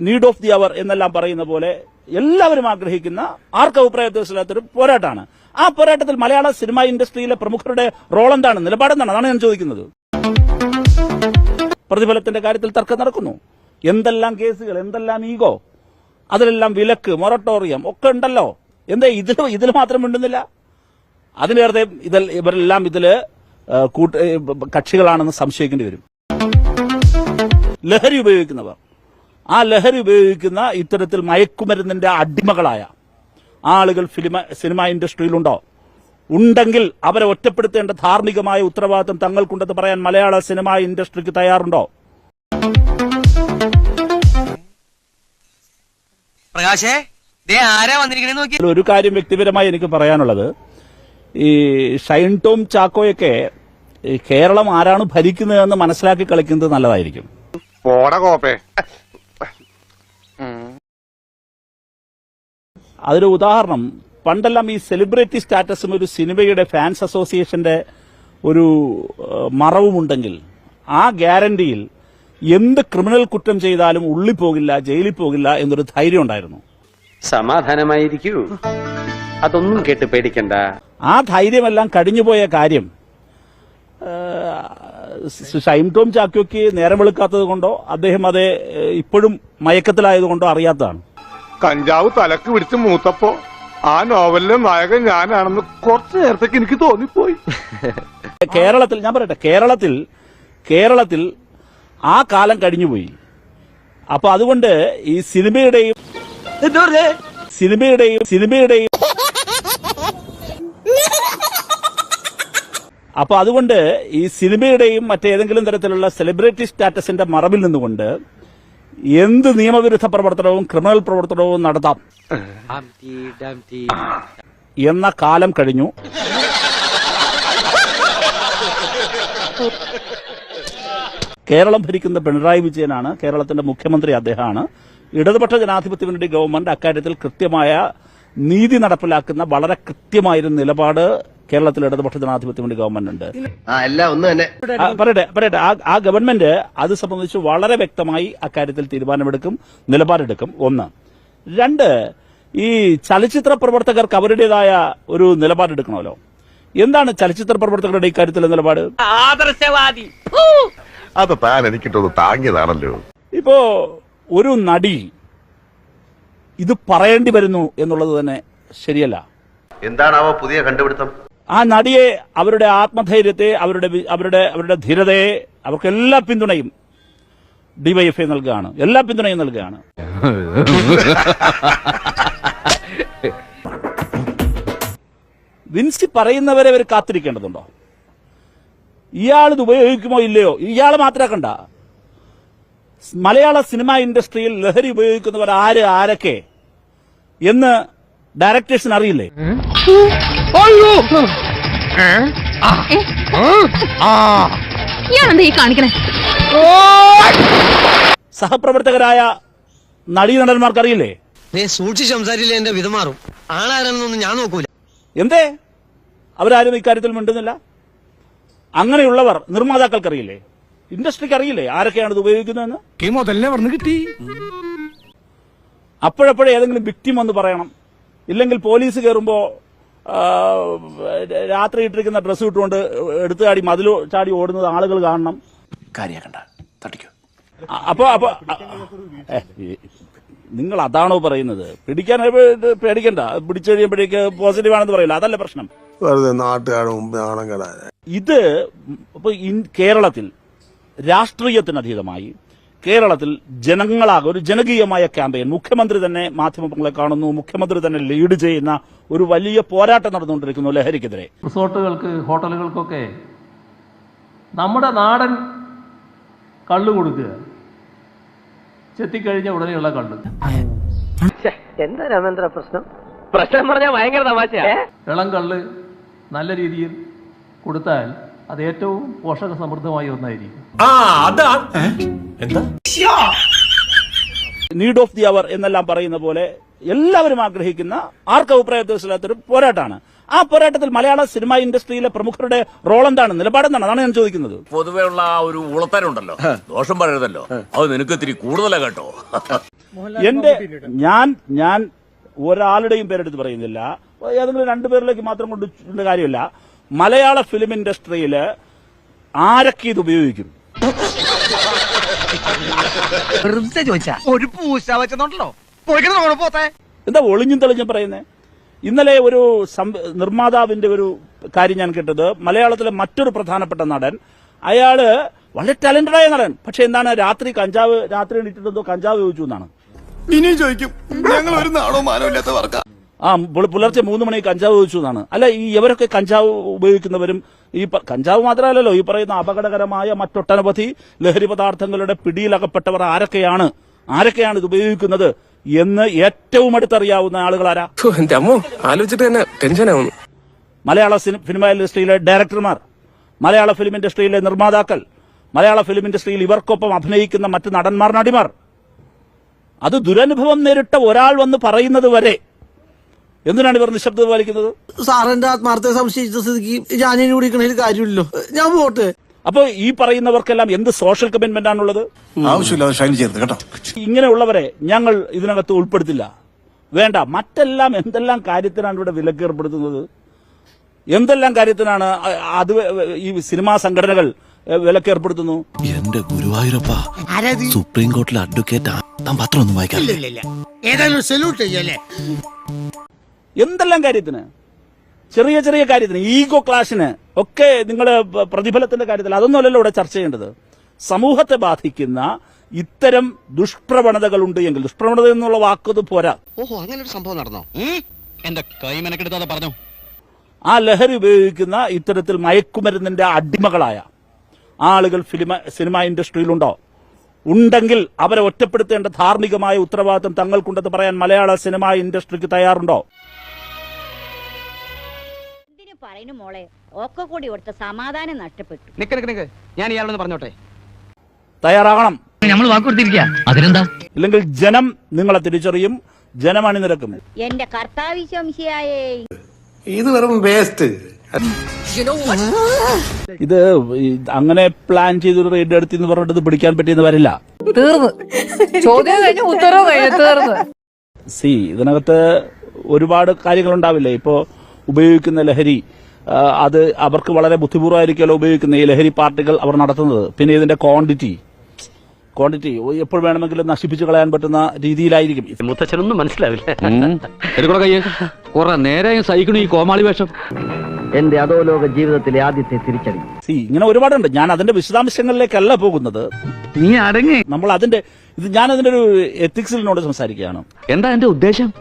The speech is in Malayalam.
നീഡ് ഓഫ് ദി അവർ എന്നെല്ലാം പറയുന്ന പോലെ എല്ലാവരും ആഗ്രഹിക്കുന്ന ആർക്ക് അഭിപ്രായത്തിലാത്തൊരു പോരാട്ടമാണ്. ആ പോരാട്ടത്തിൽ മലയാള സിനിമാ ഇൻഡസ്ട്രിയിലെ പ്രമുഖരുടെ റോൾ എന്താണ്? നിലപാടെന്താണ് അതാണ് ഞാൻ ചോദിക്കുന്നത്. പ്രതിഫലത്തിന്റെ കാര്യത്തിൽ തർക്കം നടക്കുന്നു. എന്തെല്ലാം കേസുകൾ എന്തെല്ലാം ഈഗോ അതിലെല്ലാം വിലക്ക് മൊറട്ടോറിയം ഒക്കെ ഉണ്ടല്ലോ. എന്താ ഇതിൽ ഇതിൽ മാത്രം മിണ്ടുന്നില്ല? അതിനേറെ ഇതിൽ ഇവരെല്ലാം ഇതിൽ ആ, കൂട്ട കക്ഷികളാണെന്ന് സംശയിക്കേണ്ടി വരും. ലഹരി ഉപയോഗിക്കുന്നവർ. ആ ലഹരി ഉപയോഗിക്കുന്ന ഇത്തരത്തിൽ മയക്കുമരുന്നിന്റെ അടിമകളായ ആളുകൾ ഫിലിമ സിനിമ ഇൻഡസ്ട്രിയിലുണ്ടോ? ഉണ്ടെങ്കിൽ അവരെ ഒറ്റപ്പെടുത്തേണ്ട ധാർമ്മികമായ ഉത്തരവാദിത്വം തങ്ങൾക്കുണ്ടെന്ന് പറയാൻ മലയാള സിനിമ ഇൻഡസ്ട്രിക്ക് തയ്യാറുണ്ടോ? പ്രകാശേ ദേ ആരാ വന്നിരിക്കണേ നോക്കി. ഒരു കാര്യം വ്യക്തിപരമായി എനിക്ക് പറയാനുള്ളത്. ഈ ഷൈൻ ടോം ചാക്കോയൊക്കെ കേരളം ആരാണ് ഭരിക്കുന്നതെന്ന് മനസ്സിലാക്കി കളിക്കുന്നത് നല്ലതായിരിക്കും. പോട കോപ്പേ. അതൊരു ഉദാഹരണം. പണ്ടെല്ലാം ഈ സെലിബ്രിറ്റി സ്റ്റാറ്റസും ഒരു സിനിമയുടെ ഫാൻസ് അസോസിയേഷന്റെ ഒരു മറവുമുണ്ടെങ്കിൽ ആ ഗ്യാരണ്ടിയിൽ എന്ത് ക്രിമിനൽ കുറ്റം ചെയ്താലും ഉള്ളിൽ പോകില്ല ജയിലിൽ പോകില്ല എന്നൊരു ധൈര്യം ഉണ്ടായിരുന്നു. സമാധാനമായിരിക്കൂ. അതൊന്നും കേട്ട് പേടിക്കണ്ട. ആ ധൈര്യമെല്ലാം കഴിഞ്ഞുപോയ കാര്യം ഷൈം ടോം ചാക്കോയ്ക്ക് നേരം വെളുക്കാത്തത് കൊണ്ടോ അദ്ദേഹം അത് ഇപ്പോഴും മയക്കത്തിലായതുകൊണ്ടോ അറിയാത്തതാണ്. കഞ്ചാവ് തലക്ക് പിടിച്ച് മൂത്തപ്പോ ആ നോവലിലെ നായകൻ ഞാനാണെന്ന് കുറച്ചു നേരത്തേക്ക് എനിക്ക് തോന്നിപ്പോയി. കേരളത്തിൽ ഞാൻ പറയട്ടെ കേരളത്തിൽ കേരളത്തിൽ ആ കാലം കഴിഞ്ഞുപോയി. അപ്പൊ അതുകൊണ്ട് ഈ സിനിമയുടെയും സിനിമയുടെയും സിനിമയുടെയും അപ്പൊ അതുകൊണ്ട് ഈ സിനിമയുടെയും മറ്റേതെങ്കിലും തരത്തിലുള്ള സെലിബ്രിറ്റി സ്റ്റാറ്റസിന്റെ മറവിൽ നിന്നുകൊണ്ട് എന്ത് നിയമവിരുദ്ധ പ്രവർത്തനവും ക്രിമിനൽ പ്രവർത്തനവും നടത്താം. എന്ന കാലം കഴിഞ്ഞു. കേരളം ഭരിക്കുന്ന പിണറായി വിജയനാണ്. കേരളത്തിന്റെ മുഖ്യമന്ത്രി അദ്ദേഹമാണ്. ഇടതുപക്ഷ ജനാധിപത്യ മുന്നണി ഗവൺമെന്റ് അക്കാര്യത്തിൽ കൃത്യമായ നീതി നടപ്പിലാക്കുന്ന വളരെ കൃത്യമായൊരു നിലപാട് കേരളത്തിൽ ഇടതുപക്ഷ ജനാധിപത്യ മുന്നണി ഗവൺമെന്റ് ഉണ്ട്. ആ എല്ലാം ഒന്ന് തന്നെ. പറയട്ടെ പറയട്ടെ. ആ- ഗവൺമെന്റ് അത് സംബന്ധിച്ച് വളരെ വ്യക്തമായി അക്കാര്യത്തിൽ തീരുമാനമെടുക്കും നിലപാടെടുക്കും. ഒന്ന്. രണ്ട് ഈ ചലച്ചിത്ര പ്രവർത്തകർക്ക് അവരുടേതായ ഒരു നിലപാടെടുക്കണമല്ലോ. എന്താണ് ചലച്ചിത്ര പ്രവർത്തകരുടെ ഇക്കാര്യത്തിലെ നിലപാട്? ആദർശവാദി. അത് താൻ എനിക്കിട്ടൊന്ന് താങ്ങിയതാണല്ലോ. ഇപ്പോ ഒരു നടി ഇത് പറയേണ്ടി വരുന്നു എന്നുള്ളത് തന്നെ ശരിയല്ല. എന്താണ് എന്താണാവോ പുതിയ കണ്ടുപിടുത്തം? ആ നടിയെ അവരുടെ ആത്മധൈര്യത്തെ അവരുടെ അവരുടെ അവരുടെ ധീരതയെ അവർക്ക് എല്ലാ പിന്തുണയും ഡിവൈഎഫ്ഐ നൽകുകയാണ്. എല്ലാ പിന്തുണയും നൽകുകയാണ്. വിൻസി പറയുന്നവരെ അവർ കാത്തിരിക്കേണ്ടതുണ്ടോ? ഇയാൾ ഇത് ഉപയോഗിക്കുമോ ഇല്ലയോ? ഇയാൾ മാത്രമാക്കണ്ട മലയാള സിനിമാ ഇൻഡസ്ട്രിയിൽ ലഹരി ഉപയോഗിക്കുന്നവർ ആര് ആരൊക്കെ എന്ന് ഡയറക്ടേഴ്സിന് അറിയില്ലേ? ഇയാളെന്താ ഈ കാണിക്കണേ? സഹപ്രവർത്തകരായ നടീ അറിയില്ലേ നീ സൂക്ഷിച്ച് സംസാരിച്ചില്ലേ എന്റെ വിധമാറും. മാറും ആളാരെന്നൊന്നും ഞാൻ നോക്കൂല. എന്തേ? അവരാരും ഇക്കാര്യത്തിൽ മിണ്ടുന്നില്ല? അങ്ങനെയുള്ളവർ നിർമ്മാതാക്കൾക്ക് അറിയില്ലേ ഇൻഡസ്ട്രിക്ക് അറിയില്ലേ ആരൊക്കെയാണ് ഇത് ഉപയോഗിക്കുന്നതെന്ന്? മുതലേ പറഞ്ഞു കിട്ടി. അപ്പോഴപ്പോഴേ ഏതെങ്കിലും വിക്ടിം എന്ന് പറയണം. ഇല്ലെങ്കിൽ പോലീസ് കയറുമ്പോ ആ, രാത്രി ഇട്ടിരിക്കുന്ന ഡ്രസ്സ് ഇട്ടുകൊണ്ട് എടുത്തു ചാടി മതിലോ ചാടി ഓടുന്നത് ആളുകൾ കാണണം. കാര്യാക്കണ്ട തട്ടിക്കോ. അപ്പോ അപ്പൊ നിങ്ങൾ അതാണോ പറയുന്നത്? പിടിക്കാൻ പേടിക്കണ്ട. പിടിച്ചു കഴിയുമ്പോഴേക്ക് പോസിറ്റീവ് ആണെന്ന് പറയില്ല. അതല്ല പ്രശ്നം. വെറുതെ നാട്ടുകാരുടെ മുമ്പ് നാണം കെടാൻ ഇത് ഇപ്പൊ കേരളത്തിൽ രാഷ്ട്രീയത്തിനതീതമായി കേരളത്തിൽ ജനങ്ങളാകെ ഒരു ജനകീയമായ ക്യാമ്പയിൻ. മുഖ്യമന്ത്രി തന്നെ മാധ്യമങ്ങളെ കാണുന്നു മുഖ്യമന്ത്രി തന്നെ ലീഡ് ചെയ്യുന്ന ഒരു വലിയ പോരാട്ടം നടന്നുകൊണ്ടിരിക്കുന്നു ലഹരിക്കെതിരെ. റിസോർട്ടുകൾക്ക് ഹോട്ടലുകൾക്കൊക്കെ നമ്മുടെ നാടൻ കള്ളു കൊടുക്കുക. ചെത്തിക്കഴിഞ്ഞ ഉടനെയുള്ള കള്ളു. എന്താ രാമേന്ദ്ര പ്രശ്നം? പ്രശ്നം പറഞ്ഞാൽ ഭയങ്കര തമാശയാ. ഇളം കള്ള് നല്ല രീതിയിൽ കൊടുത്താൽ അത് ഏറ്റവും പോഷക സമൃദ്ധമായ ഒന്നായിരിക്കും നീഡ് ഓഫ് ദി അവർ എന്നെല്ലാം പറയുന്ന പോലെ എല്ലാവരും ആഗ്രഹിക്കുന്ന ആർക്ക് അഭിപ്രായത്തിലാത്തൊരു പോരാട്ടമാണ് ആ പോരാട്ടത്തിൽ മലയാള സിനിമ ഇൻഡസ്ട്രിയിലെ പ്രമുഖരുടെ റോൾ എന്താണ്? നിലപാടെന്താണ്? അതാണ് ഞാൻ ചോദിക്കുന്നത്. പൊതുവെ ഉള്ള ആ ഒരു ഉളത്തരുണ്ടല്ലോ. ദോഷം പറയരുതല്ലോ. അത് നിനക്ക് ഇത്തിരി കൂടുതലാ കേട്ടോ. എന്റെ ഞാൻ ഞാൻ ഒരാളുടെയും പേരെടുത്ത് പറയുന്നില്ല. ഏതെങ്കിലും രണ്ടുപേരിലേക്ക് മാത്രം കൊണ്ട് കാര്യമില്ല. മലയാള ഫിലിം ഇൻഡസ്ട്രിയിൽ ആരൊക്കെ ഇത് ഉപയോഗിക്കും? ഒരു പൂശ എന്താ ഒളിഞ്ഞും തെളിഞ്ഞും പറയുന്നേ? ഇന്നലെ ഒരു നിർമ്മാതാവിന്റെ ഒരു കാര്യം ഞാൻ കേട്ടത്. മലയാളത്തിലെ മറ്റൊരു പ്രധാനപ്പെട്ട നടൻ. അയാൾ വളരെ ടാലന്റഡായ നടൻ. പക്ഷെ എന്താണ് രാത്രി കഞ്ചാവ് രാത്രി എണീറ്റിട്ടെന്തോ കഞ്ചാവ് ചോദിച്ചു എന്നാണ്. ഇനിയും ചോദിക്കും. ഞങ്ങൾ ഒരു നാളോ മാനോ ഇല്ലാത്ത വർക്ക. ആ പുല- പുലർച്ചെ മൂന്ന് മണി കഞ്ചാവ് ചോദിച്ചു എന്നാണ്. അല്ല ഈ ഇവരൊക്കെ കഞ്ചാവ് ഉപയോഗിക്കുന്നവരും ഈ കഞ്ചാവ് മാത്രമല്ലല്ലോ ഈ പറയുന്ന അപകടകരമായ മറ്റൊട്ടനവധി ലഹരി പദാർത്ഥങ്ങളുടെ പിടിയിലകപ്പെട്ടവർ ആരൊക്കെയാണ്? ആരൊക്കെയാണ് ഇത് ഉപയോഗിക്കുന്നത്? എന്ന് ഏറ്റവും അടുത്തറിയാവുന്ന ആളുകൾ ആരാ? ആലോചിച്ചിട്ട് തന്നെ ടെൻഷനാവുന്നു മലയാള സിനിമ ഇൻഡസ്ട്രിയിലെ ഡയറക്ടർമാർ മലയാള ഫിലിം ഇൻഡസ്ട്രിയിലെ നിർമ്മാതാക്കൾ മലയാള ഫിലിം ഇൻഡസ്ട്രിയിൽ ഇവർക്കൊപ്പം അഭിനയിക്കുന്ന മറ്റ് നടന്മാർ നടിമാർ. അത് ദുരനുഭവം നേരിട്ട ഒരാൾ വന്ന് പറയുന്നത് വരെ എന്തിനാണ് ഇവർ നിശബ്ദത പാലിക്കുന്നത്? സാറിന്റെ ആത്മാർത്ഥ സംശയിച്ച സ്ഥിതിക്ക് ഞാനിനി കുടിക്കണതിൽ കാര്യമില്ലല്ലോ. ഞാൻ പോട്ടെ. അപ്പൊ ഈ പറയുന്നവർക്കെല്ലാം എന്ത് സോഷ്യൽ കമ്മിറ്റ്മെന്റ് ആണുള്ളത്? ആവശ്യമില്ലാതെ ഷൈൻ ചെയ്യരുത് കേട്ടോ. ഇങ്ങനെയുള്ളവരെ ഞങ്ങൾ ഇതിനകത്ത് ഉൾപ്പെടുത്തില്ല. വേണ്ട മറ്റെല്ലാം എന്തെല്ലാം കാര്യത്തിനാണ് ഇവിടെ വിലക്ക് ഏർപ്പെടുത്തുന്നത്? എന്തെല്ലാം കാര്യത്തിനാണ് അത് ഈ സിനിമാ സംഘടനകൾ വിലക്ക് ഏർപ്പെടുത്തുന്നു? എന്റെ ഗുരുവായൂരപ്പ സുപ്രീം കോർട്ടിലെ അഡ്വക്കേറ്റ് താൻ പത്രം ഒന്നും വായിക്കാം ഏതായാലും സല്യൂട്ട് ചെയ്യല്ലേ? എന്തെല്ലാം കാര്യത്തിന്? ചെറിയ ചെറിയ കാര്യത്തിന്. ഈഗോ ക്ലാഷിന് ഒക്കെ നിങ്ങൾ പ്രതിഫലത്തിന്റെ കാര്യത്തിൽ അതൊന്നുമല്ലല്ലോ ഇവിടെ ചർച്ച ചെയ്യേണ്ടത്. സമൂഹത്തെ ബാധിക്കുന്ന ഇത്തരം ദുഷ്പ്രവണതകളുണ്ട് എങ്കിൽ ദുഷ്പ്രവണത എന്നുള്ള വാക്കത് പോരാ. ഓഹോ അങ്ങനെ ഒരു സംഭവം നടന്നോ? എന്റെ കൈ മെനക്കെടുത്താതെ പറഞ്ഞു? ആ ലഹരി ഉപയോഗിക്കുന്ന ഇത്തരത്തിൽ മയക്കുമരുന്നിന്റെ അടിമകളായ ആളുകൾ ഫിലിമ സിനിമ ഇൻഡസ്ട്രിയിലുണ്ടോ? ഉണ്ടെങ്കിൽ അവരെ ഒറ്റപ്പെടുത്തേണ്ട ധാർമ്മികമായ ഉത്തരവാദിത്തം തങ്ങൾക്കുണ്ടെന്ന് പറയാൻ മലയാള സിനിമ ഇൻഡസ്ട്രിക്ക് തയ്യാറുണ്ടോ? പറയുന്നു മോളെ. ഒക്കെ കൂടി ഇവിടുത്തെ സമാധാനം നഷ്ടപ്പെട്ടു. നിക്ക് നിക്ക് നിക്ക്. ഞാൻ ഇയാളൊന്ന് പറഞ്ഞോട്ടെ? തയ്യാറാകണം നമ്മൾ വാക്കുകൊടുത്തിരിക്കുക അതിനെന്താ? ഇല്ലെങ്കിൽ ജനം നിങ്ങളെ തിരിച്ചറിയും ജനം അണിനിരക്കും എന്റെ കർത്താവിശംശയായേ ഇത് വെറും വേസ്റ്റ് ഇത് അങ്ങനെ പ്ലാൻ ചെയ്തൊരു റെയ്ഡ് എടുത്തി എന്ന് പറഞ്ഞിട്ട് ഇത് പിടിക്കാൻ പറ്റിയെന്ന് വരില്ല. തീർന്നു. ചോദ്യം കഴിഞ്ഞു ഉത്തരവ് കഴിഞ്ഞു തീർന്നു. സി ഇതിനകത്ത് ഒരുപാട് കാര്യങ്ങളുണ്ടാവില്ലേ? ഇപ്പോ ഉപയോഗിക്കുന്ന ലഹരി അത് അവർക്ക് വളരെ ബുദ്ധിപൂർവമായിരിക്കുമല്ലോ ഉപയോഗിക്കുന്ന ഈ ലഹരി പാർട്ടികൾ അവർ നടത്തുന്നത്. പിന്നെ ഇതിന്റെ ക്വാണ്ടിറ്റി. ക്വാണ്ടിറ്റി എപ്പോൾ വേണമെങ്കിലും നശിപ്പിച്ചു കളയാൻ പറ്റുന്ന രീതിയിലായിരിക്കും. മുത്തച്ഛനൊന്നും മനസ്സിലാവില്ല. സഹിക്കണു ഈ കോമാളി വേഷം. എന്റെ അധോലോക ജീവിതത്തിലെ ആദ്യത്തെ തിരിച്ചടി. സി ഇങ്ങനെ ഒരുപാടുണ്ട്. ഞാൻ അതിന്റെ വിശദാംശങ്ങളിലേക്കല്ല പോകുന്നത്. നീ അടങ്ങി. നമ്മൾ അതിന്റെ ഇത് ഞാൻ അതിന്റെ ഒരു എത്തിക്സിനോട് സംസാരിക്കുകയാണ്. എന്താ എന്റെ ഉദ്ദേശം?